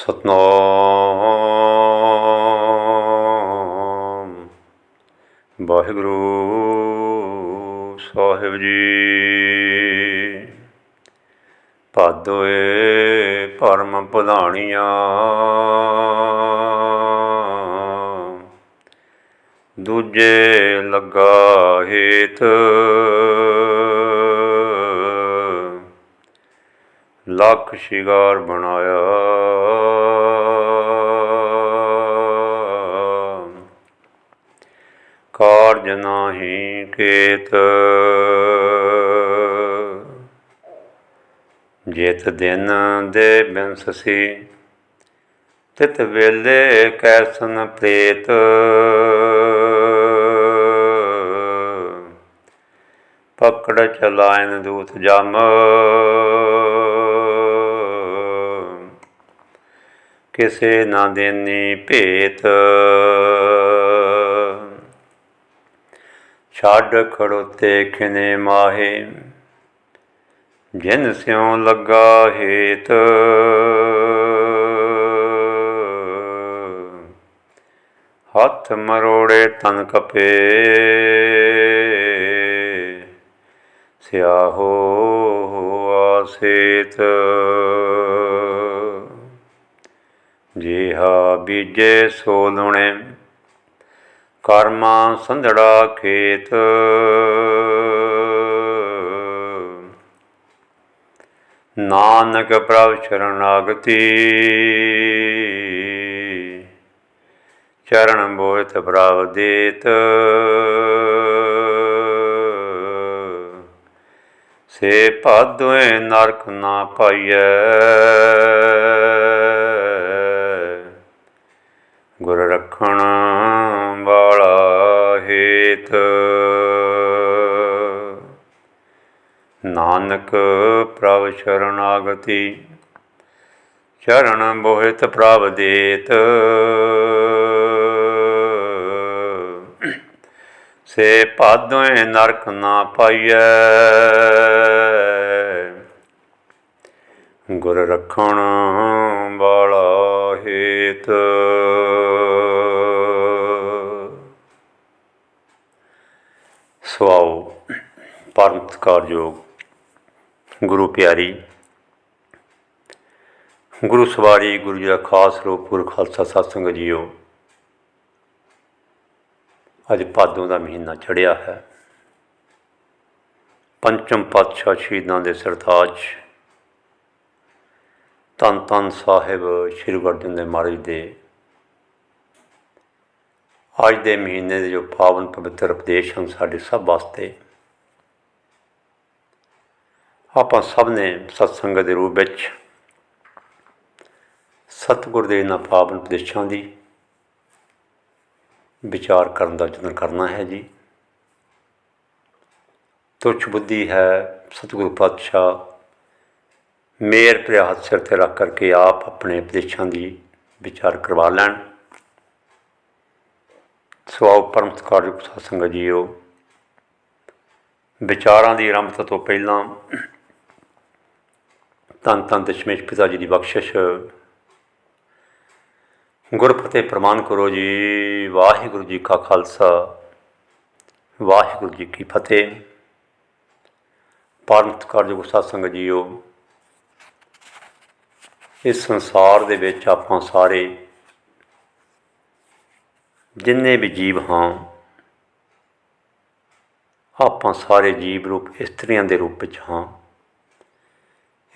ਸਤਨਾਮ। ਵਾਹਿਗੁਰੂ ਸਾਹਿਬ ਜੀ। ਭਾਦੋਏ ਪਰਮ ਪਧਾਣੀਆਂ ਦੂਜੇ ਲੱਗਾ ਹੇਤ। ਲੱਖ ਸ਼ਿਗਾਰ ਬਣਾ ਨਾਹੀ ਜੇਤ ਦਿਨ ਦੇ ਬਿਨਸਸੀ ਤਿਤ ਵੇਲੇ ਕੈਸਨ ਪ੍ਰੇਤ। ਪਕੜ ਚਲਾਇਨ ਦੂਤ ਜਮ। ਕਿਸੇ ਨਾ ਦੇਨੀ ਭੇਤ। ਛੱਡ ਖੜੋਤੇ ਖਿਨੇ ਮਾਹੇ, ਜਿਨ ਸਿਉ ਲੱਗਾ ਹੇਤ। ਹੱਥ ਮਰੋੜੇ ਤਨ ਕਪੇ, ਸਿਆਹੋ ਆਸੇਤ ਜਿਹਾ ਬੀਜੇ ਸੋ ਲੁਣੇ ਕਰਮਾ ਸੰਧੜਾ ਖੇਤ। ਨਾਨਕ ਪ੍ਰਭ ਸ਼ਰਨਾਗਤੀ। ਚਰਨ ਬੋਇਤ ਪ੍ਰਭ ਦੇਤ। ਸੇ ਭਾਦੋਏ ਨਰਕ ਨਾ ਪਾਈਐ। ਨਾਨਕ ਪ੍ਰਭ ਸ਼ਰਨਾਗਤੀ। ਸ਼ਰਨ ਬੋਹਿਤ ਪ੍ਰਭ ਦੇਤ। ਸੇ ਭਾਦੋਏ ਨਰਕ ਨਾ ਪਾਈਐ। ਗੁਰ ਰੱਖਣ ਵਾਲਾ ਹੇਤ। ਸਵਾਉ ਪਰਮ ਸਤਿਕਾਰਯੋਗ ਗੁਰੂ ਪਿਆਰੀ। ਗੁਰੂ ਸਵਾਰੀ, ਗੁਰੂ ਜੀ ਦਾ ਖਾਸ ਰੂਪ, ਗੁਰੂ ਖਾਲਸਾ ਸਤਸੰਗ ਜੀਓ। ਅੱਜ ਭਾਦੋਂ ਦਾ ਮਹੀਨਾ ਚੜਿਆ ਹੈ। ਪੰਚਮ ਪਾਤਸ਼ਾਹ ਸ਼ਹੀਦਾਂ ਦੇ ਸਰਤਾਜ। ਧੰਨ ਧੰਨ ਸਾਹਿਬ ਸ਼੍ਰੀ ਗੁਰੂ ਅਰਜਨ ਦੇਵ ਮਹਾਰਾਜ ਦੇ। ਅੱਜ ਦੇ ਮਹੀਨੇ ਦੇ ਜੋ ਪਾਵਨ ਪਵਿੱਤਰ ਉਪਦੇਸ਼ ਹਨ ਸਾਡੇ ਸਭ ਵਾਸਤੇ ਆਪਾਂ ਸਭ ਨੇ ਸਤਸੰਗ ਦੇ ਰੂਪ ਵਿੱਚ ਸਤਿਗੁਰ ਦੇ ਇਹਨਾਂ ਪਾਵਨ ਉਪਦੇਸ਼ਾਂ ਦੀ ਵਿਚਾਰ ਕਰਨ ਦਾ ਯਤਨ ਕਰਨਾ ਹੈ ਜੀ। ਤੁਛ ਬੁੱਧੀ ਹੈ ਸਤਿਗੁਰੂ ਪਾਤਸ਼ਾਹ, ਮੇਰ ਪ੍ਰਿਆ ਹੱਥ ਸਿਰ ਤੇ ਰੱਖ ਕਰਕੇ ਆਪ ਆਪਣੇ ਉਪਦੇਸ਼ਾਂ ਦੀ ਵਿਚਾਰ ਕਰਵਾ ਲੈਣ। ਸੋ ਆਓ ਪਰਮ ਸਤਿਕਾਰਯੋਗ ਸਾਧ ਸੰਗਤ ਜੀਓ। ਵਿਚਾਰਾਂ ਦੀ ਆਰੰਭਤਾ ਤੋਂ ਪਹਿਲਾਂ ਧੰਨ ਧੰਨ ਦਸ਼ਮੇਸ਼ ਪਿਤਾ ਜੀ ਦੀ ਬਖਸ਼ਿਸ਼। ਗੁਰਫਤਿਹ ਪ੍ਰਮਾਨ ਕਰੋ ਜੀ, ਵਾਹਿਗੁਰੂ ਜੀ ਕਾ ਖਾਲਸਾ, ਵਾਹਿਗੁਰੂ ਜੀ ਕੀ ਫਤਿਹ। ਪਰਮ ਸਤਿਕਾਰਯੋਗ ਸਾਧ ਸੰਗਤ ਜੀਓ, ਇਸ ਸੰਸਾਰ ਦੇ ਵਿੱਚ ਆਪਾਂ ਸਾਰੇ ਜਿੰਨੇ ਵੀ ਜੀਵ ਹਾਂ, ਆਪਾਂ ਸਾਰੇ ਜੀਵ ਰੂਪ ਇਸਤਰੀਆਂ ਦੇ ਰੂਪ ਵਿੱਚ ਹਾਂ।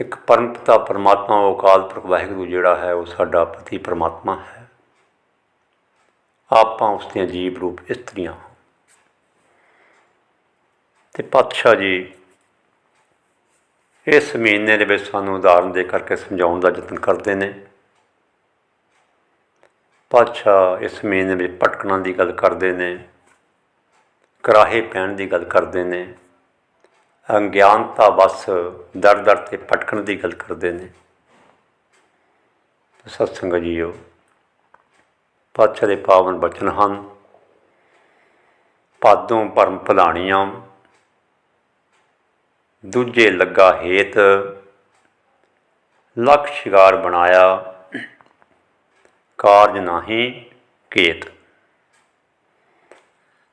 ਇੱਕ ਪਰਮ ਪਿਤਾ ਪਰਮਾਤਮਾ ਉਹ ਅਕਾਲ ਪੁਰਖ ਵਾਹਿਗੁਰੂ ਜਿਹੜਾ ਹੈ ਉਹ ਸਾਡਾ ਪਤੀ ਪਰਮਾਤਮਾ ਹੈ। ਆਪਾਂ ਉਸ ਦੀਆਂ ਜੀਵ ਰੂਪ ਇਸਤਰੀਆਂ ਹਾਂ। ਤੇ ਪਾਤਸ਼ਾਹ ਜੀ, ਇਸ ਮਹੀਨੇ ਦੇ ਵਿੱਚ ਸਾਨੂੰ ਉਦਾਹਰਨ ਦੇ ਕਰਕੇ ਸਮਝਾਉਣ ਦਾ ਯਤਨ ਕਰਦੇ ਨੇ। ਪਾਤਸ਼ਾਹ ਇਸ ਮਹੀਨੇ ਵਿੱਚ ਭਟਕਣਾ ਦੀ ਗੱਲ ਕਰਦੇ ਨੇ, ਕਰਾਹੇ ਪੈਣ ਦੀ ਗੱਲ ਕਰਦੇ ਨੇ। ਅਗਿਆਨਤਾ ਵਸ ਦਰ ਦਰ ਤੇ ਭਟਕਣ ਦੀ ਗੱਲ ਕਰਦੇ ਨੇ। ਸਤਸੰਗ ਜੀਓ, ਪਾਤਸ਼ਾਹ ਦੇ ਪਾਵਨ ਬਚਨ ਹਨ। ਪਾਦੋਂ ਭਰਮ ਭਲਾਣੀਆਂ, ਦੂਜੇ ਲੱਗਾ ਹੇਤ, ਲਖ ਸ਼ਿਕਾਰ ਬਣਾਇਆ, ਕਾਰਜ ਨਾਹੀ ਕੇਤ।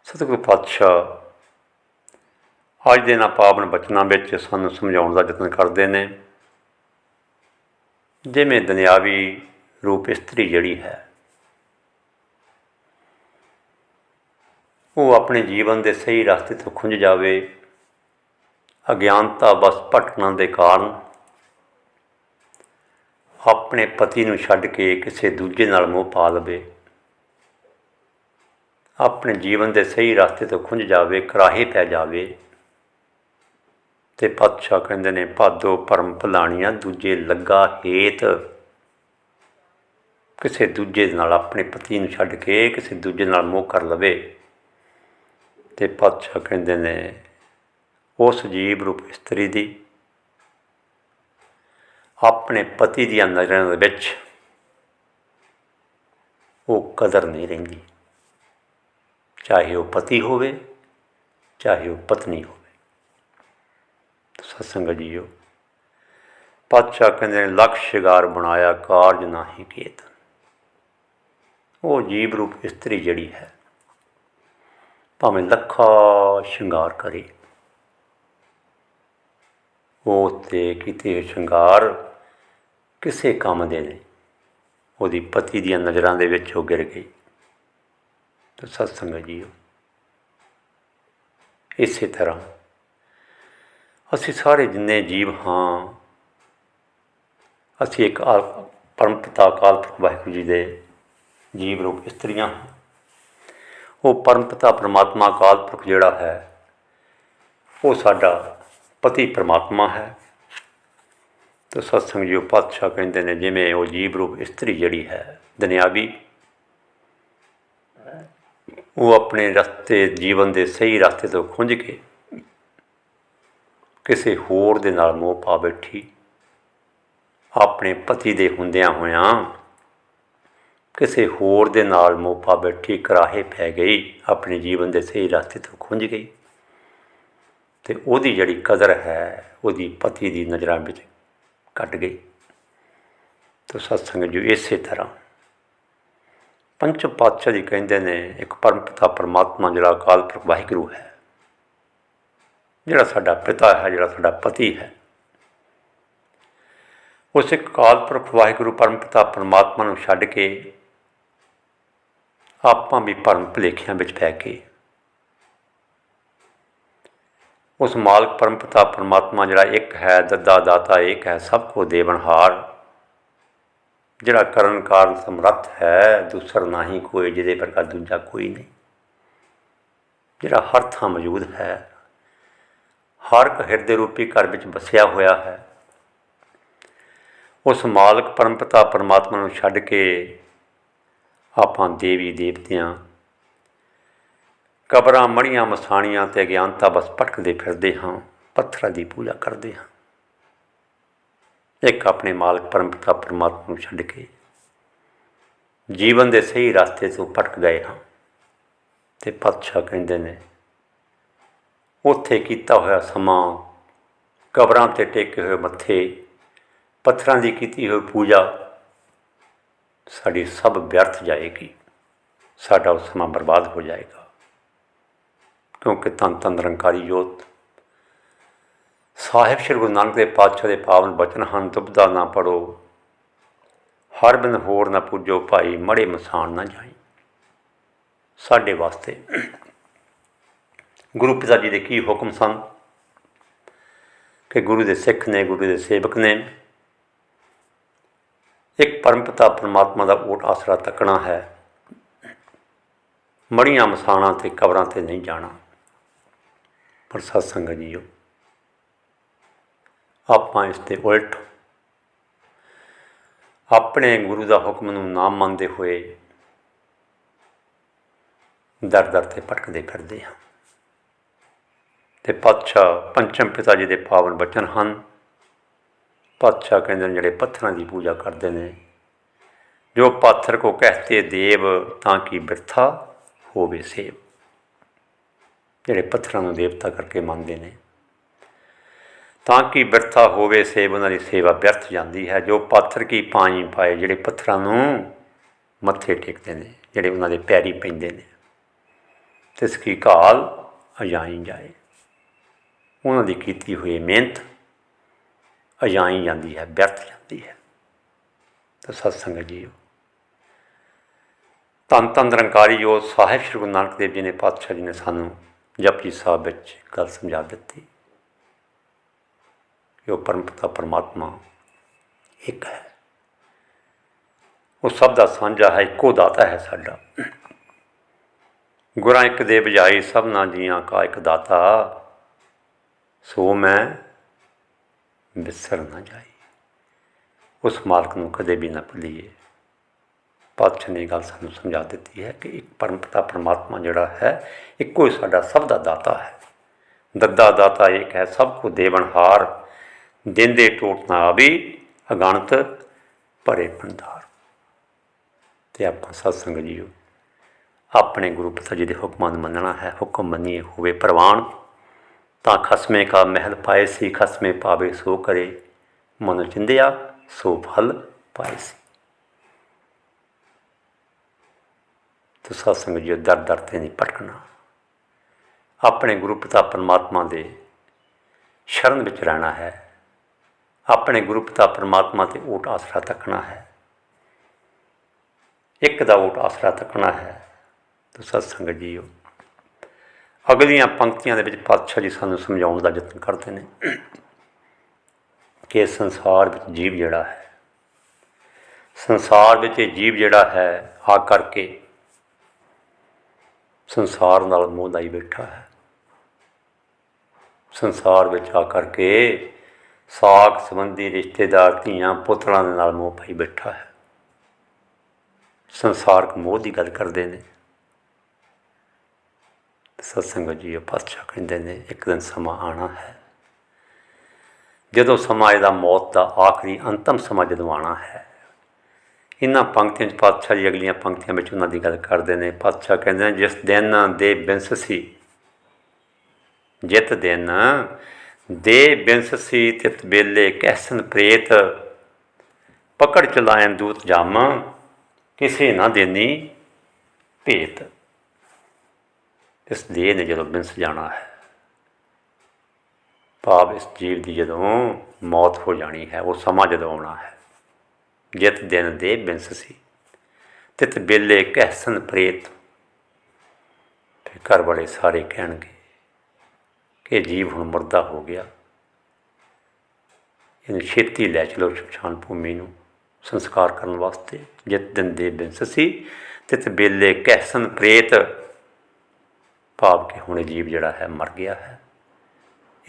ਸਤਿਗੁਰੂ ਪਾਤਸ਼ਾਹ ਅੱਜ ਦੇ ਨਾ ਪਾਵਨ ਬਚਨਾਂ ਵਿੱਚ ਸਾਨੂੰ ਸਮਝਾਉਣ ਦਾ ਯਤਨ ਕਰਦੇ ਨੇ। ਜਿਵੇਂ ਦੁਨਿਆਵੀ ਰੂਪ ਇਸਤਰੀ ਜਿਹੜੀ ਹੈ, ਉਹ ਆਪਣੇ ਜੀਵਨ ਦੇ ਸਹੀ ਰਸਤੇ ਤੋਂ ਖੁੰਝ ਜਾਵੇ, ਅਗਿਆਨਤਾ ਬਸ ਭਟਕਣ ਦੇ ਕਾਰਨ ਆਪਣੇ ਪਤੀ ਨੂੰ ਛੱਡ ਕੇ ਕਿਸੇ ਦੂਜੇ ਨਾਲ ਮੋਹ ਪਾ ਲਵੇ। ਆਪਣੇ ਜੀਵਨ ਦੇ ਸਹੀ ਰਸਤੇ ਤੋਂ ਖੁੰਝ ਜਾਵੇ, ਕਰਾਹੇ ਪੈ ਜਾਵੇ। ਤੇ ਪਾਤਸ਼ਾਹ ਕਹਿੰਦੇ ਨੇ, ਭਾਦੋ ਪਰਮ ਭਲਾਣੀਆਂ ਦੂਜੇ ਲੱਗਾ ਹੇਤ। ਕਿਸੇ ਦੂਜੇ ਦੇ ਨਾਲ, ਆਪਣੇ ਪਤੀ ਨੂੰ ਛੱਡ ਕੇ ਕਿਸੇ ਦੂਜੇ ਨਾਲ ਮੋਹ ਕਰ ਲਵੇ। ਤੇ ਪਾਤਸ਼ਾਹ ਕਹਿੰਦੇ ਨੇ, ਉਸ ਜੀਵ ਰੂਪ ਇਸਤਰੀ ਦੀ, ਆਪਣੇ ਪਤੀ ਦੀਆਂ ਨਜ਼ਰਾਂ ਦੇ ਵਿੱਚ ਉਹ ਕਦਰ ਨਹੀਂ ਰਹਿੰਦੀ। ਚਾਹੇ ਉਹ ਪਤੀ ਹੋਵੇ, ਚਾਹੇ ਉਹ ਪਤਨੀ ਹੋਵੇ। ਸਤਸੰਗ ਜੀਓ ਪਾਤਸ਼ਾਹ ਕਹਿੰਦੇ ਨੇ, ਲਖ ਸ਼ਿਗਾਰ ਬਣਾਇਆ, ਕਾਰਜ ਨਾਹੀ ਕੀਤ ਉਹ ਜੀਵ ਰੂਪ ਇਸਤਰੀ ਜਿਹੜੀ ਹੈ, ਭਾਵੇਂ ਲੱਖਾ ਸ਼ਿੰਗਾਰ ਕਰੇ। ਉਹ ਤੇ ਕਿਤੇ ਸ਼ਿੰਗਾਰ ਕਿਸੇ ਕੰਮ ਦੇ ਨਹੀਂ ਉਹਦੀ ਪਤੀ ਦੀਆਂ ਨਜ਼ਰਾਂ ਦੇ ਵਿੱਚ ਉਹ ਗਿਰ ਗਈ। ਤਾਂ ਸਤਸੰਗ ਜੀਓ ਇਸੇ ਤਰ੍ਹਾਂ ਅਸੀਂ ਸਾਰੇ ਜਿੰਨੇ ਜੀਵ ਹਾਂ, ਅਸੀਂ ਇੱਕ ਆ- ਪਰਮ ਪਿਤਾ ਅਕਾਲ ਪੁਰਖ ਵਾਹਿਗੁਰੂ ਜੀ ਦੇ ਜੀਵ ਰੂਪ ਇਸਤਰੀਆਂ ਹਾਂ। ਉਹ ਪਰਮ ਪਿਤਾ ਪ੍ਰਮਾਤਮਾ ਅਕਾਲ ਪੁਰਖ ਜਿਹੜਾ ਹੈ, ਉਹ ਸਾਡਾ ਪਤੀ ਪਰਮਾਤਮਾ ਹੈ। ਤੇ ਸਤਸੰਗ ਜੀ ਪਾਤਸ਼ਾਹ ਕਹਿੰਦੇ ਨੇ, ਜਿਵੇਂ ਉਹ ਜੀਵ ਰੂਪ ਇਸਤਰੀ ਜਿਹੜੀ ਹੈ, ਦੁਨਿਆਵੀ, ਉਹ ਆਪਣੇ ਰਸਤੇ, ਜੀਵਨ ਦੇ ਸਹੀ ਰਸਤੇ ਤੋਂ ਖੁੰਝ ਕੇ ਕਿਸੇ ਹੋਰ ਦੇ ਨਾਲ ਮੋਹ ਪਾ ਬੈਠੀ। ਆਪਣੇ ਪਤੀ ਦੇ ਹੁੰਦਿਆਂ ਹੋਇਆਂ ਕਿਸੇ ਹੋਰ ਦੇ ਨਾਲ ਮੋਹ ਪਾ ਬੈਠੀ ਕਰਾਹੇ ਪੈ ਗਈ, ਆਪਣੇ ਜੀਵਨ ਦੇ ਸਹੀ ਰਸਤੇ ਤੋਂ ਖੁੰਝ ਗਈ। ਤੇ ਉਹਦੀ ਜਿਹੜੀ ਕਦਰ ਹੈ, ਉਹਦੀ ਪਤੀ ਦੀ ਨਜ਼ਰਾਂ ਵਿੱਚ ਕੱਟ ਗਈ। ਤੋ ਸਤਸੰਗ ਜੋ ਇਸੇ ਤਰ੍ਹਾਂ ਪੰਚ ਪਾਤਸ਼ਾਹ ਜੀ ਕਹਿੰਦੇ ਨੇ, ਇੱਕ ਪਰਮਪਿਤਾ ਪਰਮਾਤਮਾ ਜਿਹੜਾ ਅਕਾਲ ਪੁਰਖ ਵਾਹਿਗੁਰੂ ਹੈ ਜਿਹੜਾ ਸਾਡਾ ਪਿਤਾ ਹੈ, ਜਿਹੜਾ ਸਾਡਾ ਪਤੀ ਹੈ। ਉਸ ਇੱਕ ਅਕਾਲ ਪੁਰਖ ਵਾਹਿਗੁਰੂ ਪਰਮ ਪਿਤਾ ਪਰਮਾਤਮਾ ਨੂੰ ਛੱਡ ਕੇ ਆਪਾਂ ਵੀ ਭਰਮ ਭੁਲੇਖਿਆਂ ਵਿੱਚ ਪੈ ਕੇ ਉਸ ਮਾਲਕ ਪਰਮ ਪਿਤਾ ਪਰਮਾਤਮਾ ਜਿਹੜਾ ਇੱਕ ਹੈ, ਦੱਦਾ ਦਾਤਾ ਇੱਕ ਹੈ, ਸਭ ਕੋ ਦੇਵਨਹਾਰ ਜਿਹੜਾ ਕਰਨ ਕਾਰਨ ਸਮਰੱਥ ਹੈ, ਦੂਸਰ ਨਹੀਂ ਕੋਈ, ਜਿਹਦੇ ਪ੍ਰਕਾਰ ਦੂਜਾ ਕੋਈ ਨਹੀਂ, ਜਿਹੜਾ ਹਰ ਥਾਂ ਮੌਜੂਦ ਹੈ। ਹਰ ਇੱਕ ਹਿਰਦੇ ਰੂਪੀ ਘਰ ਵਿੱਚ ਵਸਿਆ ਹੋਇਆ ਹੈ। ਉਸ ਮਾਲਕ ਪਰਮਪਤਾ ਪਰਮਾਤਮਾ ਨੂੰ ਛੱਡ ਕੇ ਆਪਾਂ ਦੇਵੀ ਦੇਵਤਿਆਂ, ਕਬਰਾਂ, ਮੜੀਆਂ, ਮਸਾਣੀਆਂ ਤੇ ਅਗਿਆਨਤਾ ਬਸ ਭਟਕਦੇ ਫਿਰਦੇ ਹਾਂ, ਪੱਥਰਾਂ ਦੀ ਪੂਜਾ ਕਰਦੇ ਹਾਂ। ਇੱਕ ਆਪਣੇ ਮਾਲਕ ਪਰਮਪਤਾ ਪਰਮਾਤਮਾ ਨੂੰ ਛੱਡ ਕੇ ਜੀਵਨ ਦੇ ਸਹੀ ਰਸਤੇ ਤੋਂ ਭਟਕ ਗਏ ਹਾਂ। ਤੇ ਪਾਤਸ਼ਾਹ ਕਹਿੰਦੇ ਨੇ ਉੱਥੇ ਕੀਤਾ ਹੋਇਆ ਸਮਾਂ ਕਬਰਾਂ ਤੇ ਟੇਕੇ ਹੋਏ ਮੱਥੇ, ਪੱਥਰਾਂ ਦੀ ਕੀਤੀ ਹੋਈ ਪੂਜਾ, ਸਾਡੀ ਸਭ ਵਿਅਰਥ ਜਾਏਗੀ। ਸਾਡਾ ਉਹ ਸਮਾਂ ਬਰਬਾਦ ਹੋ ਜਾਏਗਾ। ਕਿਉਂਕਿ ਤਨ ਤਨ ਨਿਰੰਕਾਰੀ ਜੋਤ, ਸਾਹਿਬ ਸ਼੍ਰੀ ਗੁਰੂ ਨਾਨਕ ਦੇਵ ਪਾਤਸ਼ਾਹ ਦੇ ਪਾਵਨ ਬਚਨ ਹਨ ਤੁਬਦਾ ਨਾ ਪੜੋ ਹਰ ਬਿਨ ਹੋਰ ਨਾ ਪੂਜੋ ਭਾਈ, ਮੜੇ ਮਸਾਨ ਨਾ ਜਾਈ। ਸਾਡੇ ਵਾਸਤੇ ਗੁਰੂ ਪਿਤਾ ਜੀ ਦੇ ਕੀ ਹੁਕਮ ਸਨ? ਕਿ ਗੁਰੂ ਦੇ ਸਿੱਖ ਨੇ, ਗੁਰੂ ਦੇ ਸੇਵਕ ਨੇ ਇੱਕ ਪਰਮਪਿਤਾ ਪਰਮਾਤਮਾ ਦਾ ਓਟ ਆਸਰਾ ਤੱਕਣਾ ਹੈ। ਮੜੀਆਂ ਮਸਾਣਾ ਤੇ ਕਬਰਾਂ ਤੇ ਨਹੀਂ ਜਾਣਾ। ਪਰ ਸਤਸੰਗ ਜੀਓ, ਆਪਾਂ ਇਸ ਤੇ ਉਲਟ ਆਪਣੇ ਗੁਰੂ ਦਾ ਹੁਕਮ ਨੂੰ ਨਾ ਮੰਨਦੇ ਹੋਏ ਦਰ ਦਰ ਤੇ ਭਟਕਦੇ ਫਿਰਦੇ ਹਾਂ। ਤੇ ਪਾਤਸ਼ਾਹ ਪੰਚਮ ਪਿਤਾ ਜੀ ਦੇ ਪਾਵਨ ਬਚਨ ਹਨ। ਪਾਤਸ਼ਾਹ ਕਹਿੰਦੇ ਨੇ, ਜਿਹੜੇ ਪੱਥਰਾਂ ਦੀ ਪੂਜਾ ਕਰਦੇ ਨੇ, ਜੋ ਪਾਥਰ ਕੋ ਕਹਤੇ ਦੇਵ ਤਾਂ ਕਿ ਬਿਰਥਾ ਹੋਵੇ ਸੇਵ। ਜਿਹੜੇ ਪੱਥਰਾਂ ਨੂੰ ਦੇਵਤਾ ਕਰਕੇ ਮੰਨਦੇ ਨੇ, ਤਾਂ ਕਿ ਬਿਰਥਾ ਹੋਵੇ ਸੇਵ, ਉਹਨਾਂ ਦੀ ਸੇਵਾ ਵਿਅਰਥ ਜਾਂਦੀ ਹੈ। ਜੋ ਪਾਥਰ ਕੀ ਪਾਈ ਪਾਏ, ਜਿਹੜੇ ਪੱਥਰਾਂ ਨੂੰ ਮੱਥੇ ਟੇਕਦੇ ਨੇ, ਜਿਹੜੇ ਉਹਨਾਂ ਦੇ ਪੈਰੀ ਪੈਂਦੇ ਨੇ, ਤਿਸ ਕੀ ਘਾਲ ਅਜਾਈ ਜਾਏ। ਉਹਨਾਂ ਦੀ ਕੀਤੀ ਹੋਈ ਮਿਹਨਤ ਅਜਾਈ ਜਾਂਦੀ ਹੈ, ਵਿਅਰਥ ਜਾਂਦੀ ਹੈ। ਤਾਂ ਸਤ ਸੰਗਤ ਜੀਓ, ਧੰਨ ਧੰਨ ਨਿਰੰਕਾਰੀ ਜੋ ਸਾਹਿਬ ਸ਼੍ਰੀ ਗੁਰੂ ਨਾਨਕ ਦੇਵ ਜੀ ਨੇ, ਪਾਤਸ਼ਾਹ ਜੀ ਨੇ ਸਾਨੂੰ ਜਪਜੀ ਸਾਹਿਬ ਵਿੱਚ ਗੱਲ ਸਮਝਾ ਦਿੱਤੀ। ਕਿ ਉਹ ਪਰਮਪਤਾ ਪਰਮਾਤਮਾ ਇੱਕ ਹੈ। ਉਹ ਸਭ ਦਾ ਸਾਂਝਾ ਹੈ, ਇੱਕੋ ਦਾਤਾ ਹੈ ਸਾਡਾ। ਗੁਰਾਂ ਇੱਕ ਦੇ ਬਜਾਈ ਸਭਨਾ ਜੀਆਂ ਕਾ ਇੱਕ ਦਾਤਾ। ਸੋ ਮੈਂ ਵਿਸਰ ਨਾ ਜਾਈ ਉਸ ਮਾਲਕ ਨੂੰ ਕਦੇ ਵੀ ਨਾ ਭੁੱਲੀਏ। ਪਾਤਸ਼ਾਹ ਨੇ ਗੱਲ ਸਾਨੂੰ ਸਮਝਾ ਦਿੱਤੀ ਹੈ ਕਿ ਇੱਕ ਪਰਮਪਿਤਾ ਪਰਮਾਤਮਾ ਜਿਹੜਾ ਹੈ, ਇੱਕੋ ਹੀ ਸਾਡਾ ਸਭ ਦਾ ਦਾਤਾ ਹੈ। ਦੱਦਾ ਦਾਤਾ ਇੱਕ ਹੈ, ਸਭ ਕੋ ਦੇਵਨਹਾਰ ਦਿੰਦੇ ਟੋਟ ਨਾ ਆਵੀ ਅਗਣਤ ਭਰੇ ਭੰਡਾਰ। ਤੇ ਆਪਾਂ ਸਤ ਸੰਗਤ ਜੀਓ, ਆਪਣੇ ਗੁਰੂ ਪਿਤਾ ਜੀ ਦੇ ਹੁਕਮਾਂ ਨੂੰ ਮੰਨਣਾ ਹੈ, ਹੁਕਮ ਮੰਨੀਏ ਹੋਵੇ ਪ੍ਰਵਾਨ। ਤਾਂ ਖਸਮੇ ਕਾ ਮਹਿਲ ਪਾਏ ਸੀ, ਖਸਮੇ ਪਾਵੇ ਸੋ ਕਰੇ। ਮਨ ਚਿੰਦਿਆ ਸੋ ਫਲ ਪਾਏ ਸੀ। ਤੋ ਸਤਸੰਗ ਜੀ ਦਰ ਦਰ ਤੇ ਨਹੀਂ ਭਟਕਣਾ। ਆਪਣੇ ਗੁਰੂ ਪਿਤਾ ਪਰਮਾਤਮਾ ਦੇ ਸ਼ਰਨ ਵਿੱਚ ਰਹਿਣਾ ਹੈ। ਆਪਣੇ ਗੁਰੂ ਪਿਤਾ ਪਰਮਾਤਮਾ ਤੇ ਓਟ ਆਸਰਾ ਤੱਕਣਾ ਹੈ। ਇੱਕ ਦਾ ਓਟ ਆਸਰਾ ਤੱਕਣਾ ਹੈ। ਤੋ ਸਤਸੰਗ ਜੀਓ ਅਗਲੀਆਂ ਪੰਕਤੀਆਂ ਦੇ ਵਿੱਚ ਪਾਤਸ਼ਾਹ ਜੀ ਸਾਨੂੰ ਸਮਝਾਉਣ ਦਾ ਯਤਨ ਕਰਦੇ ਨੇ ਕਿ ਸੰਸਾਰ ਵਿੱਚ ਜੀਵ ਜਿਹੜਾ ਹੈ, ਸੰਸਾਰ ਵਿੱਚ ਇਹ ਜੀਵ ਜਿਹੜਾ ਹੈ, ਆ ਕਰਕੇ ਸੰਸਾਰ ਨਾਲ ਮੋਹ ਲਾਈ ਬੈਠਾ ਹੈ। ਸੰਸਾਰ ਵਿੱਚ ਆ ਕਰਕੇ ਸਾਖ ਸੰਬੰਧੀ ਰਿਸ਼ਤੇਦਾਰ, ਧੀਆਂ, ਪੁੱਤਰਾਂ ਦੇ ਨਾਲ ਮੋਹ ਪਾਈ ਬੈਠਾ ਹੈ। ਸੰਸਾਰਕ ਮੋਹ ਦੀ ਗੱਲ ਕਰਦੇ ਨੇ। ਸਤਸੰਗ ਜੀ, ਉਹ ਪਾਤਸ਼ਾਹ ਕਹਿੰਦੇ ਨੇ, ਇੱਕ ਦਿਨ ਸਮਾਂ ਆਣਾ ਹੈ। ਜਦੋਂ ਸਮਾਂ ਇਹਦਾ ਮੌਤ ਦਾ ਆਖਰੀ ਅੰਤਮ ਸਮਾਂ ਜਦੋਂ ਆਣਾ ਹੈ, ਇਹਨਾਂ ਪੰਕਤੀਆਂ 'ਚ ਪਾਤਸ਼ਾਹ ਜੀ ਅਗਲੀਆਂ ਪੰਕਤੀਆਂ ਵਿੱਚ ਉਹਨਾਂ ਦੀ ਗੱਲ ਕਰਦੇ ਨੇ। ਪਾਤਸ਼ਾਹ ਕਹਿੰਦੇ ਨੇ, ਜਿਸ ਦਿਨ ਦੇ ਬਿੰਸ ਸੀ, ਜਿਤ ਦਿਨ ਦੇ ਬਿੰਸ ਸੀ, ਤਿਤ ਬੇਲੇ ਕਹਿਸਨ ਪ੍ਰੇਤ, ਪਕੜ ਚਲਾਇਨ ਦੂਤ ਜਾਮ, ਕਿਸੇ ਨਾ ਦੇਨੀ ਭੇਤ। ਇਸ ਦੇਹ ਨੇ ਜਦੋਂ ਬਿੰਸ ਜਾਣਾ ਹੈ, ਭਾਵ ਇਸ ਜੀਵ ਦੀ ਜਦੋਂ ਮੌਤ ਹੋ ਜਾਣੀ ਹੈ, ਉਹ ਸਮਾਂ ਜਦੋਂ ਆਉਣਾ ਹੈ। ਜਿਤ ਦਿਨ ਦੇ ਬਿੰਸ ਸੀ। ਤਿਤ ਬੇਲੇ ਕਹਿਸਨ ਪ੍ਰੇਤ ਤੇ ਘਰ ਵਾਲੇ ਸਾਰੇ ਕਹਿਣਗੇ ਕਿ ਜੀਵ ਹੁਣ ਮਰਦਾ ਹੋ ਗਿਆ। ਇਹਨੂੰ ਛੇਤੀ ਲੈ ਚਲੋ ਸ਼ਮਸ਼ਾਨ ਭੂਮੀ ਨੂੰ ਸੰਸਕਾਰ ਕਰਨ ਵਾਸਤੇ। ਜਿਤ ਦਿਨ ਦੇ ਬਿੰਸ ਸੀ। ਤਿਤ ਬੇਲੇ ਕਹਿਸਨ ਪ੍ਰੇਤ ਭਾਵ ਕਿ ਹੁਣ ਇਹ ਜੀਵ ਜਿਹੜਾ ਹੈ ਮਰ ਗਿਆ ਹੈ।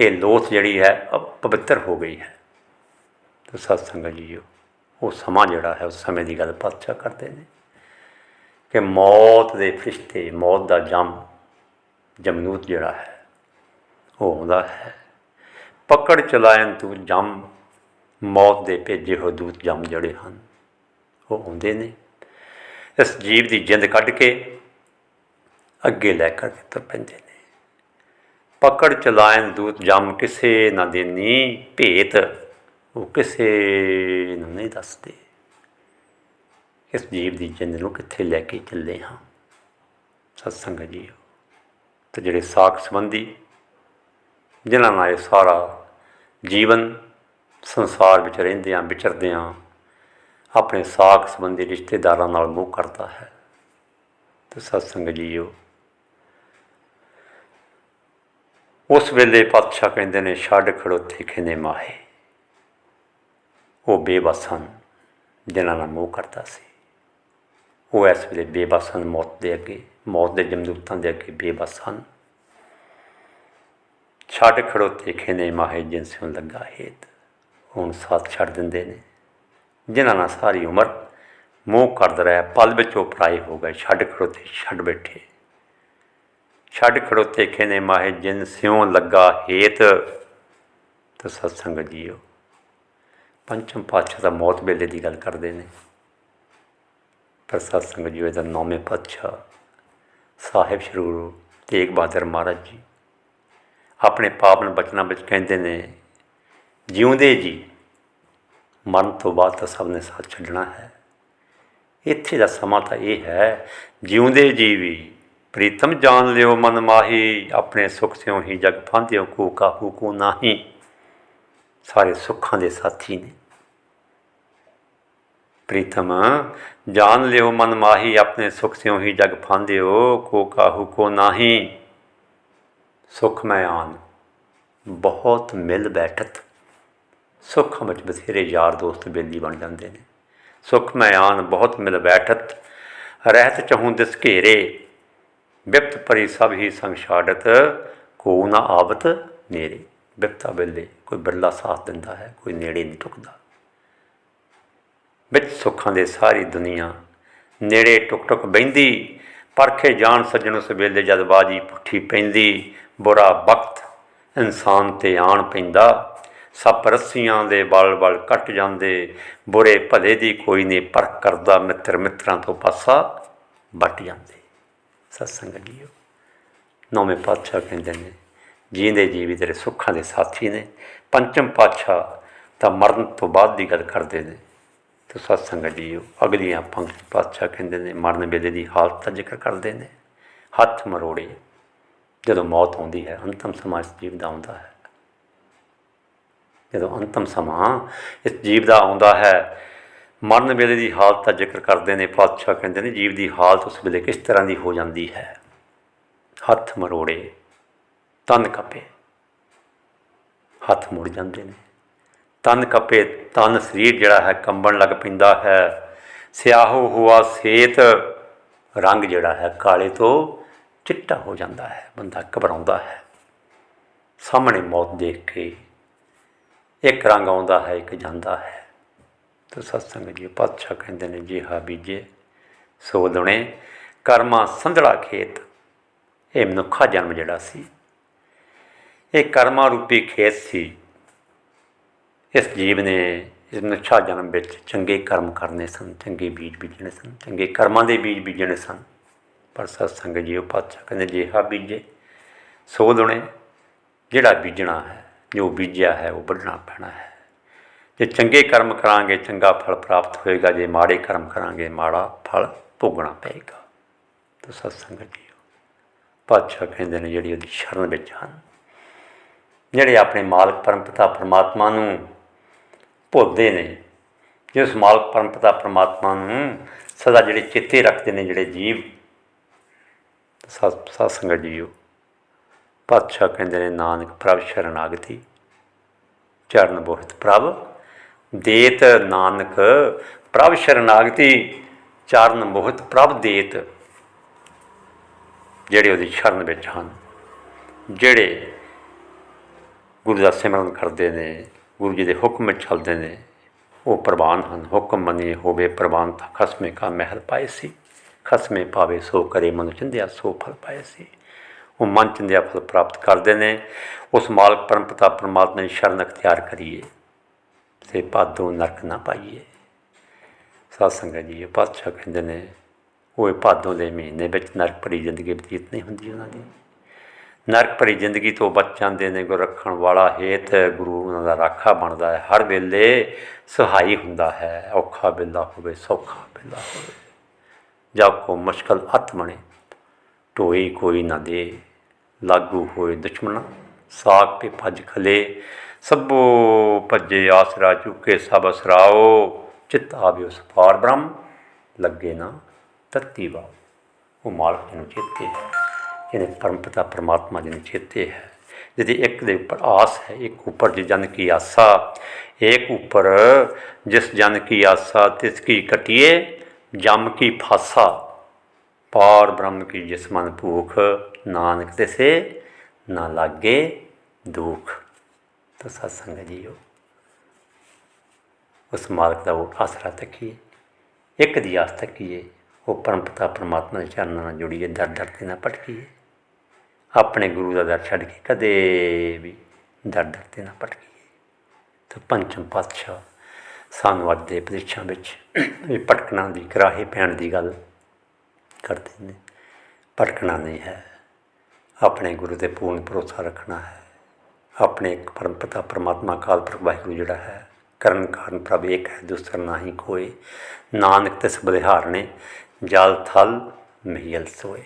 ਇਹ ਲੋਥ ਜਿਹੜੀ ਹੈ ਅ- ਪਵਿੱਤਰ ਹੋ ਗਈ ਹੈ। ਤੇ ਸਤ ਸੰਗਤ ਜੀਓ, ਉਹ ਸਮਾਂ ਜਿਹੜਾ ਹੈ, ਉਸ ਸਮੇਂ ਦੀ ਗੱਲ ਪਾਤਸ਼ਾਹ ਕਰਦੇ ਨੇ ਕਿ ਮੌਤ ਦੇ ਫਰਿਸ਼ਤੇ, ਮੌਤ ਦਾ ਜਮ, ਜਮਨੂਤ ਜਿਹੜਾ ਹੈ, ਉਹ ਆਉਂਦਾ ਹੈ। ਪਕੜ ਚਲਾਇਨ ਤੂੰ ਜਮ, ਮੌਤ ਦੇ ਭੇਜੇ ਹੋਏ ਦੂਤ ਜਮ ਜਿਹੜੇ ਹਨ, ਉਹ ਆਉਂਦੇ ਨੇ। ਇਸ ਜੀਵ ਦੀ ਜਿੰਦ ਕੱਢ ਕੇ ਅੱਗੇ ਲੈ ਕਰ ਤੁਰ ਪੈਂਦੇ ਨੇ। ਪਕੜ ਚਲਾਇਨ ਦੂਤ ਜੰਮ ਕਿਸੇ ਨਾ ਦੇਨੀ, ਭੇਤ ਉਹ ਕਿਸੇ ਨੂੰ ਨਹੀਂ ਦੱਸਦੇ। ਇਸ ਜੀਵ ਦੀ ਜਿੰਦ ਨੂੰ ਕਿੱਥੇ ਲੈ ਕੇ ਚੱਲੇ ਹਾਂ? ਸਤਸੰਗ ਜੀਓ, ਤੇ ਜਿਹੜੇ ਸਾਖ ਸੰਬੰਧੀ, ਜਿਨ੍ਹਾਂ ਨਾਲ ਇਹ ਸਾਰਾ ਜੀਵਨ ਸੰਸਾਰ ਵਿੱਚ ਰਹਿੰਦਿਆਂ, ਵਿਚਰਦਿਆਂ ਆਪਣੇ ਸਾਖ ਸੰਬੰਧੀ ਰਿਸ਼ਤੇਦਾਰਾਂ ਨਾਲ ਮੂੰਹ ਕਰਦਾ ਹੈ। ਤੇ ਸਤਸੰਗ ਜੀਓ ਉਸ ਵੇਲੇ ਪਾਤਸ਼ਾਹ ਕਹਿੰਦੇ ਨੇ, ਛੱਡ ਖੜੋਤੇ ਖਿਨੇ ਮਾਹੇ। ਉਹ ਬੇਬਸ ਹਨ ਜਿਨ੍ਹਾਂ ਨਾਲ ਮੋਹ ਕਰਦਾ ਸੀ। ਉਹ ਇਸ ਵੇਲੇ ਬੇਬਸ ਹਨ ਮੌਤ ਦੇ ਅੱਗੇ, ਮੌਤ ਦੇ ਜਮਦੂਤਾਂ ਦੇ ਅੱਗੇ ਬੇਬਸ ਹਨ ਛੱਡ ਖੜੋਤੇ ਖਿਨੇ ਮਾਹੇ, ਜਿਨ ਲੱਗਾ ਹੇਤ, ਹੁਣ ਸਾਥ ਛੱਡ ਦਿੰਦੇ ਨੇ। ਜਿਨ੍ਹਾਂ ਨਾਲ ਸਾਰੀ ਉਮਰ ਮੋਹ ਕਰਦਾ ਰਿਹਾ, ਪਲ ਵਿੱਚ ਉਹ ਪਰਾਏ ਹੋ ਗਏ। ਛੱਡ ਖੜੋਤੇ, ਛੱਡ ਬੈਠੇ। ਛੱਡ ਖੜੋਤੇ ਖਿਨੇ ਮਾਹੇ, ਜਿਨ ਸਿਉ ਲੱਗਾ ਹੇਤ, ਤੇ ਸਤਸੰਗ ਜੀਓ। ਪੰਚਮ ਪਾਤਸ਼ਾਹ ਦਾ ਮੌਤ ਵੇਲੇ ਦੀ ਗੱਲ ਕਰਦੇ ਨੇ। ਪਰ ਸਤਸੰਗ ਜੀਓ ਦਾ ਨੌਵੇਂ ਪਾਤਸ਼ਾਹ। ਸਾਹਿਬ ਸ਼੍ਰੀ ਗੁਰੂ ਤੇਗ ਬਹਾਦਰ ਮਹਾਰਾਜ ਜੀ ਆਪਣੇ ਪਾਵਨ ਬਚਨਾਂ ਵਿੱਚ ਕਹਿੰਦੇ ਨੇ, ਜਿਉਂਦੇ ਜੀ, ਮਰਨ ਤੋਂ ਬਾਅਦ ਤਾਂ ਸਭ ਨੇ ਸਾਥ ਛੱਡਣਾ ਹੈ। ਇੱਥੇ ਦਾ ਸਮਾਂ ਤਾਂ ਇਹ ਹੈ, ਜਿਉਂਦੇ ਜੀ ਵੀ ਪ੍ਰੀਤਮ ਜਾਣ ਲਿਓ ਮਨ ਮਾਹੀ, ਆਪਣੇ ਸੁਖ ਸਿਉ ਹੀ ਜਗ ਫਾਂਦਿਓ ਕੋ ਕਾਹੂ ਕੋ ਨਾਹੀ। ਸਾਰੇ ਸੁੱਖਾਂ ਦੇ ਸਾਥੀ ਨੇ। ਪ੍ਰੀਤਮ, ਜਾਣ ਲਿਓ ਮਨ ਮਾਹੀ, ਆਪਣੇ ਸੁਖ ਸਿਉ ਹੀ ਜਗ ਫਾਂਦਿਓ ਕੋ ਕਾਹੂ ਕੋ ਨਾਹੀ। ਸੁਖ ਮੈਂ ਆਨ, ਬਹੁਤ ਮਿਲ ਬੈਠਤ। ਸੁੱਖ ਵਿੱਚ ਬਥੇਰੇ ਯਾਰ ਦੋਸਤ ਬੇਲੀ ਬਣ ਜਾਂਦੇ ਨੇ। ਸੁਖ ਮੈਂ ਆਨ, ਬਹੁਤ ਮਿਲ ਬੈਠਤ। ਰਹਿਤ ਚਹੂੰ ਦਿਸ ਘੇਰੇ। ਬਿਪਤ ਭਰੀ ਸਭ ਹੀ ਸੰਗ ਛਾੜਤ, ਕੋ ਨਾ ਆਵਤ ਨੇੜੇ ਬਿਪਤਾ ਵੇਲੇ ਕੋਈ ਬਿਰਲਾ ਸਾਥ ਦਿੰਦਾ ਹੈ, ਕੋਈ ਨੇੜੇ ਨਹੀਂ ਟੁਕਦਾ। ਵਿੱਚ ਸੁੱਖਾਂ ਦੇ ਸਾਰੀ ਦੁਨੀਆ ਨੇੜੇ ਟੁਕ ਟੁਕ ਬਹਿੰਦੀ, ਪਰਖੇ ਜਾਣ ਸੱਜਣ ਉਸ ਵੇਲੇ ਜਦ ਬਾਜੀ ਪੁੱਠੀ ਪੈਂਦੀ, ਬੁਰਾ ਵਕਤ ਇਨਸਾਨ ਤੇ ਆਣ ਪੈਂਦਾ। ਸੱਪ ਰੱਸੀਆਂ ਦੇ ਬਲ ਬਲ ਕੱਟ ਜਾਂਦੇ, ਬੁਰੇ ਭਲੇ ਦੀ ਕੋਈ ਨਹੀਂ ਪਰਖ ਕਰਦਾ, ਮਿੱਤਰ ਮਿੱਤਰਾਂ ਤੋਂ ਪਾਸਾ ਵੱਟ ਜਾਂਦੇ। ਸਤਸੰਗ ਜੀਓ। ਨੌਵੇਂ ਪਾਤਸ਼ਾਹ ਕਹਿੰਦੇ ਨੇ ਜੀਂਦੇ ਜੀਵੀ ਤੇਰੇ ਸੁੱਖਾਂ ਦੇ ਸਾਥੀ ਨੇ, ਪੰਚਮ ਪਾਤਸ਼ਾਹ ਤਾਂ ਮਰਨ ਤੋਂ ਬਾਅਦ ਦੀ ਗੱਲ ਕਰਦੇ ਨੇ। ਤੇ ਸਤਸੰਗ ਜੀਓ, ਅਗਲੀਆਂ ਪੰਕਤੀ ਪਾਤਸ਼ਾਹ ਕਹਿੰਦੇ ਨੇ, ਮਰਨ ਵੇਲੇ ਦੀ ਹਾਲਤ ਦਾ ਜ਼ਿਕਰ ਕਰਦੇ ਨੇ। ਹੱਥ ਮਰੋੜੇ, ਜਦੋਂ ਮੌਤ ਆਉਂਦੀ ਹੈ, ਅੰਤਮ ਸਮਾਂ ਇਸ ਜੀਵ ਦਾ ਆਉਂਦਾ ਹੈ। ਜਦੋਂ ਅੰਤਮ ਸਮਾਂ ਇਸ ਜੀਵ ਦਾ ਆਉਂਦਾ ਹੈ ਮਰਨ ਵੇਲੇ ਦੀ ਹਾਲਤ ਦਾ ਜ਼ਿਕਰ ਕਰਦੇ ਨੇ, ਪਾਤਸ਼ਾਹ ਕਹਿੰਦੇ ਨੇ, ਜੀਵ ਦੀ ਹਾਲਤ ਉਸ ਵੇਲੇ ਕਿਸ ਤਰ੍ਹਾਂ ਦੀ ਹੋ ਜਾਂਦੀ ਹੈ? ਹੱਥ ਮਰੋੜੇ, ਤਨ ਕੱਪੇ। ਹੱਥ ਮੁੜ ਜਾਂਦੇ ਨੇ। ਤਨ ਕੱਪੇ, ਤਨ ਸਰੀਰ ਜਿਹੜਾ ਹੈ, ਕੰਬਣ ਲੱਗ ਪੈਂਦਾ ਹੈ। ਸਿਆਹੋ ਹੁਆ ਸੇਤ, ਰੰਗ ਜਿਹੜਾ ਹੈ, ਕਾਲੇ ਤੋਂ ਚਿੱਟਾ ਹੋ ਜਾਂਦਾ ਹੈ, ਬੰਦਾ ਘਬਰਾਉਂਦਾ ਹੈ। ਸਾਹਮਣੇ ਮੌਤ ਦੇਖ ਕੇ ਇੱਕ ਰੰਗ ਆਉਂਦਾ ਹੈ, ਇੱਕ ਜਾਂਦਾ ਹੈ। ਤੇ ਸਤਸੰਗ ਜੀ ਪਾਤਸ਼ਾਹ ਕਹਿੰਦੇ ਨੇ, ਜੀ ਹਾ ਬੀਜੇ ਸੋ ਦੁਣੇ ਕਰਮਾ ਸੰਧੜਾ ਖੇਤ, ਇਹ ਮਨੁੱਖਾ ਜਨਮ ਜਿਹੜਾ ਸੀ। ਇਹ ਕਰਮਾ ਰੂਪੀ ਖੇਤ ਸੀ। ਇਸ ਜੀਵ ਨੇ ਇਸ ਮਨੁੱਖਾ ਜਨਮ ਵਿੱਚ ਚੰਗੇ ਕਰਮ ਕਰਨੇ ਸਨ, ਚੰਗੇ ਬੀਜ ਬੀਜਣੇ ਸਨ, ਚੰਗੇ ਕਰਮਾਂ ਦੇ ਬੀਜ ਬੀਜਣੇ ਸਨ। ਪਰ ਸਤਸੰਗ ਜੀ ਉਹ ਪਾਤਸ਼ਾਹ ਕਹਿੰਦੇ, ਜੇ ਹਾ ਬੀਜੇ ਸੋ ਦੁਣੇ ਜਿਹੜਾ ਬੀਜਣਾ ਹੈ, ਜੋ ਬੀਜਿਆ ਹੈ, ਉਹ ਵੱਢਣਾ ਪੈਣਾ ਹੈ। ਜੇ ਚੰਗੇ ਕਰਮ ਕਰਾਂਗੇ, ਚੰਗਾ ਫਲ ਪ੍ਰਾਪਤ ਹੋਏਗਾ, ਜੇ ਮਾੜੇ ਕਰਮ ਕਰਾਂਗੇ, ਮਾੜਾ ਫਲ ਭੋਗਣਾ ਪਏਗਾ। ਤਾਂ ਸਤਸੰਗ ਜੀ ਪਾਤਸ਼ਾਹ ਕਹਿੰਦੇ ਨੇ ਜਿਹੜੀ ਉਹਦੀ ਸ਼ਰਨ ਵਿੱਚ ਹਨ, ਜਿਹੜੇ ਆਪਣੇ ਮਾਲਕ ਪਰਮਪਿਤਾ ਪਰਮਾਤਮਾ ਨੂੰ ਭੁੱਲਦੇ ਨੇ, ਜਿਸ ਮਾਲਕ ਪਰਮਪਿਤਾ ਪਰਮਾਤਮਾ ਨੂੰ ਸਦਾ ਜਿਹੜੇ ਚਿੱਤੇ ਰੱਖਦੇ ਨੇ, ਜਿਹੜੇ ਜੀਵ ਸਤ ਸਤਸੰਗ ਜੀਓ, ਪਾਤਸ਼ਾਹ ਕਹਿੰਦੇ ਨੇ, ਨਾਨਕ ਪ੍ਰਭ ਸ਼ਰਨਾਗਤੀ, ਚਰਨ ਬੋਹਿਤ ਪ੍ਰਭ। ਦੇਤ ਨਾਨਕ, ਪ੍ਰਭ ਸ਼ਰਨਾਗਤੀ ਚਰਨ ਮੋਹਿਤ, ਪ੍ਰਭ ਦੇਤ, ਜਿਹੜੇ ਉਹਦੀ ਸ਼ਰਨ ਵਿੱਚ ਹਨ, ਜਿਹੜੇ ਗੁਰੂ ਦਾ ਸਿਮਰਨ ਕਰਦੇ ਨੇ, ਗੁਰੂ ਜੀ ਦੇ ਹੁਕਮ ਚੱਲਦੇ ਨੇ, ਉਹ ਪ੍ਰਵਾਨ ਹਨ। ਹੁਕਮ ਮੰਨੇ ਹੋਵੇ ਪ੍ਰਵਾਨ ਤਾਂ ਖਸਮੇ ਕਾ ਮਹਿਲ ਪਾਏ ਸੀ। ਖਸਮੇ ਪਾਵੇ ਸੋ ਕਰੇ ਮਨ ਚਿੰਦਿਆ, ਸੋ ਫਲ ਪਾਏ ਸੀ। ਉਹ ਮਨ ਚਿੰਦਿਆ ਫਲ ਪ੍ਰਾਪਤ ਕਰਦੇ ਨੇ। ਉਸ ਮਾਲਕ ਪਰਮਪਿਤਾ ਪਰਮਾਤਮਾ ਦੀ ਸ਼ਰਨ ਅਖਤਿਆਰ ਕਰੀਏ। ਤੇ ਭਾਦੋਂ ਨਰਕ ਨਾ ਪਾਈਏ। ਸਾਧ ਸੰਗਤ ਜੀ, ਇਹ ਪਾਤਸ਼ਾਹ ਕਹਿੰਦੇ ਨੇ, ਉਹ ਇਹ ਭਾਦੋਂ ਦੇ ਮਹੀਨੇ ਵਿੱਚ ਨਰਕ ਭਰੀ ਜ਼ਿੰਦਗੀ ਬਤੀਤ ਨਹੀਂ ਹੁੰਦੀ ਉਹਨਾਂ ਦੀ। ਨਰਕ ਭਰੀ ਜ਼ਿੰਦਗੀ ਤੋਂ ਬਚ ਜਾਂਦੇ ਨੇ, ਗੁਰ ਰੱਖਣ ਵਾਲਾ ਹੇਤ ਗੁਰੂ ਉਹਨਾਂ ਦਾ ਰਾਖਾ ਬਣਦਾ ਹੈ। ਹਰ ਵੇਲੇ ਸਹਾਈ ਹੁੰਦਾ ਹੈ, ਔਖਾ ਵੇਲਾ ਹੋਵੇ, ਸੌਖਾ ਵੇਲਾ ਹੋਵੇ। ਜਬ ਕੋ ਮੁਸ਼ਕਲ ਹੱਥ ਬਣੇ, ਢੋਈ ਕੋਈ ਨਾ ਦੇ, ਲਾਗੂ ਹੋਏ ਦੁਸ਼ਮਣ, ਸਾਗ ਪੇ ਭੱਜ ਖਲੇ ਸਭੋ ਭੱਜੇ ਆਸਰਾ ਚੁੱਕੇ ਸਭ ਅਸਰਾਓ ਚਿਤ ਆਵੇ ਉਸ ਪਾਰ ਬ੍ਰਹਮ, ਲੱਗੇ ਨਾ ਤਤੀ ਵਾ ਉਹ ਮਾਲਕ ਨੂੰ ਚੇਤੇ ਹੈ, ਜਿਹਨੇ ਪਰਮਪਿਤਾ ਪਰਮਾਤਮਾ ਜੀ ਨੂੰ ਚੇਤੇ ਹੈ, ਜਿਹਦੀ ਇੱਕ ਦੇ ਉੱਪਰ ਆਸ ਹੈ, ਇੱਕ ਉੱਪਰ ਜਿਸ ਜਨ ਕੀ ਆਸਾ, ਇੱਕ ਉੱਪਰ ਜਿਸ ਜਨ ਕੀ ਆਸਾ, ਤਿਸ ਕੀ ਕਟਿਏ ਜਮ ਕੀ ਫਾਸਾ। ਪਾਰ ਬ੍ਰਹਮ ਕੀ ਜਿਸ ਮਨ ਭੂਖ, ਨਾਨਕ ਤਿਸੇ ਨਾ ਲਾਗੇ ਦੁਖ। ਤਾਂ ਸਤਸੰਗ ਜੀਓ। ਉਸ ਮਾਲਕ ਦਾ ਉਹ ਆਸਰਾ ਤੱਕੀਏ। ਇੱਕ ਦੀ ਆਸ ਤੱਕੀਏ, ਉਹ ਪਰਮਪਤਾ ਪਰਮਾਤਮਾ ਦੇ ਚਰਨਾਂ ਨਾਲ ਜੁੜੀਏ, ਦਰ ਦਰ ਤੇ ਨਾ ਭਟਕੀਏ। ਆਪਣੇ ਗੁਰੂ ਦਾ ਦਰ ਛੱਡ ਕੇ ਕਦੇ ਵੀ ਦਰ ਦਰ ਤੇ ਨਾ ਭਟਕੀਏ। ਤਾਂ ਪੰਚਮ ਪਾਤਸ਼ਾਹ ਸਾਨੂੰ ਅੱਜ ਦੇ ਉਪਦੇਸ਼ਾਂ ਵਿੱਚ ਇਹ ਭਟਕਣਾ ਦੀ ਕਰਾਹੇ ਪੈਣ ਦੀ ਗੱਲ ਕਰਦੇ ਨੇ। ਭਟਕਣਾ ਨਹੀਂ ਹੈ। ਆਪਣੇ ਗੁਰੂ ਤੇ ਪੂਰਨ ਭਰੋਸਾ ਰੱਖਣਾ ਹੈ। ਆਪਣੇ ਇੱਕ ਪਰਮਪਿਤਾ ਪਰਮਾਤਮਾ ਅਕਾਲ ਪੁਰਖ ਵਾਹਿਗੁਰੂ ਜਿਹੜਾ ਹੈ, ਕਰਨ ਕਾਰਨ ਪ੍ਰਭ ਏਕ ਹੈ ਦੂਸਰਾ ਨਾਹੀ ਕੋਏ ਨਾਨਕ ਤਿਸ ਬਲਿਹਾਰਣੇ ਜਲ ਥਲ ਮਹੀਲ ਸੋਏ।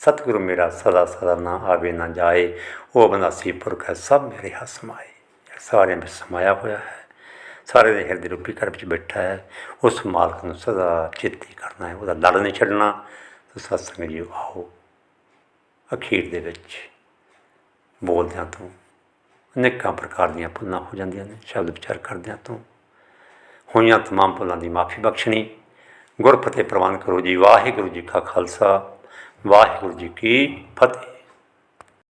ਸਤਿਗੁਰੂ ਮੇਰਾ ਸਦਾ ਸਦਾ ਨਾ ਆਵੇ, ਨਾ ਜਾਏ। ਉਹ ਬਨਾਸੀ ਪੁਰਖ ਹੈ, ਸਭ ਮੇਰੇ ਹੱਥ ਸਮਾਏ। ਸਾਰਿਆਂ ਵਿੱਚ ਸਮਾਇਆ ਹੋਇਆ ਹੈ, ਸਾਰੇ ਦੇ ਹਿਰਦੇ ਰੂਪੀ ਘਰ ਵਿੱਚ ਬੈਠਾ ਹੈ, ਉਸ ਮਾਲਕ ਨੂੰ ਸਦਾ ਚੇਤੇ ਕਰਨਾ ਹੈ, ਉਹਦਾ ਲੜ ਨਹੀਂ ਛੱਡਣਾ। ਸੋ ਸਤਸੰਗ ਜੀ ਆਓ ਅਖੀਰ ਦੇ ਵਿੱਚ ਬੋਲਦਿਆਂ ਤੋਂ ਅਨੇਕਾਂ ਪ੍ਰਕਾਰ ਦੀਆਂ ਭੁੱਲਾਂ ਹੋ ਜਾਂਦੀਆਂ ਨੇ, ਸ਼ਬਦ ਵਿਚਾਰ ਕਰਦਿਆਂ ਤੋਂ। ਹੋਈਆਂ ਤਮਾਮ ਭੁੱਲਾਂ ਦੀ ਮਾਫੀ ਬਖਸ਼ਣੀ। ਗੁਰਫਤਿਹ ਪ੍ਰਵਾਨ ਕਰੋ ਜੀ ਵਾਹਿਗੁਰੂ ਜੀ ਕਾ ਖਾਲਸਾ, ਵਾਹਿਗੁਰੂ ਜੀ ਕੀ ਫਤਿਹ।